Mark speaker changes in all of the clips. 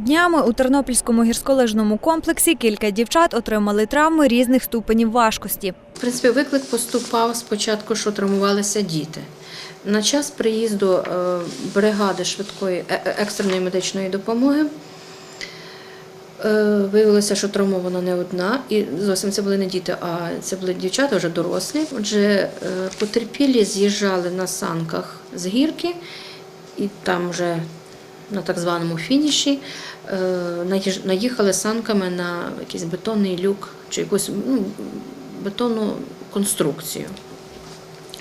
Speaker 1: Днями у Тернопільському гірськолижному комплексі кілька дівчат отримали травми різних ступенів важкості.
Speaker 2: В принципі, виклик поступав спочатку, що травмувалися діти. На час приїзду е, бригади швидкої е- е- екстреної медичної допомоги виявилося, що травмована не одна, і зовсім це були не діти, а це були дівчата вже дорослі. Отже, потерпілі з'їжджали на санках з гірки, і там вже на так званому фініші е, наїхали санками на якийсь бетонний люк чи якусь ну, бетонну конструкцію.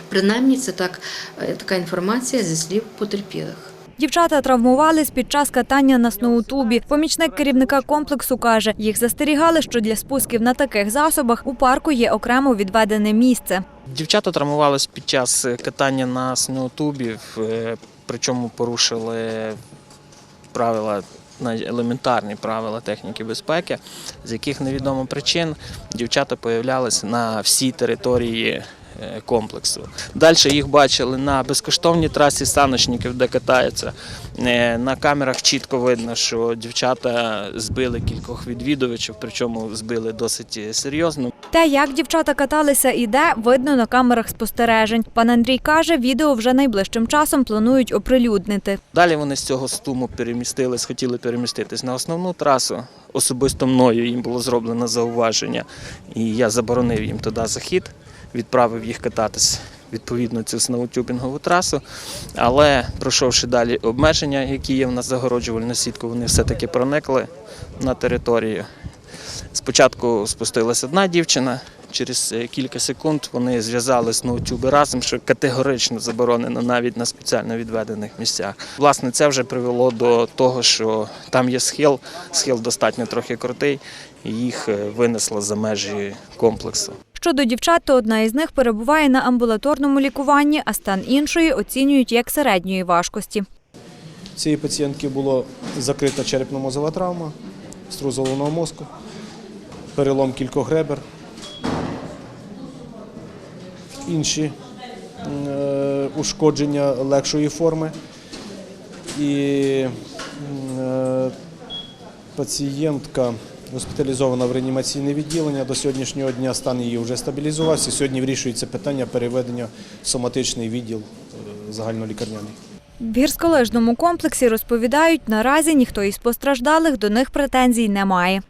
Speaker 2: Принаймні, це так, е, така інформація зі слів потерпілих.
Speaker 1: Дівчата травмувались під час катання на сноутубі. Помічник керівника комплексу каже, їх застерігали, що для спусків на таких засобах у парку є окремо відведене місце.
Speaker 3: Дівчата травмувались під час катання на сноутубі, е, причому порушили правила елементарні правила техніки безпеки, з яких невідомо причин дівчата появлялися на всій території комплексу. Далі їх бачили на безкоштовній трасі саночників, де катаються. Е, На камерах чітко видно, що дівчата збили кількох відвідувачів, причому збили досить серйозно.
Speaker 1: Те, як дівчата каталися і де, видно на камерах спостережень. Пан Андрій каже, відео вже найближчим часом планують оприлюднити.
Speaker 3: Далі вони з цього стуму перемістились, хотіли переміститись на основну трасу. Особисто мною їм було зроблено зауваження, і я заборонив їм туди захід, відправив їх кататись відповідно цю сноутюбінгову трасу. Але пройшовши далі обмеження, які є в нас загороджувальну сітку, вони все-таки проникли на територію. Спочатку спустилась одна дівчина. Через е, кілька секунд вони зв'язали сноутюби разом, що категорично заборонено навіть на спеціально відведених місцях. Власне, це вже привело до того, що там є схил, схил достатньо трохи крутий, і їх е, винесло за межі комплексу.
Speaker 1: Щодо дівчат, то одна із них перебуває на амбулаторному лікуванні, а стан іншої оцінюють як середньої важкості.
Speaker 4: Цієї пацієнтки було закрита черепно-мозова травма, струс головного мозку, перелом кількох ребер, інші е, ушкодження легшої форми. І е, пацієнтка госпіталізована в реанімаційне відділення. До сьогоднішнього дня стан її вже стабілізувався. Сьогодні вирішується питання переведення в соматичний відділ е, загальнолікарняний.
Speaker 1: В гірськолижному комплексі розповідають, наразі ніхто із постраждалих до них претензій не має.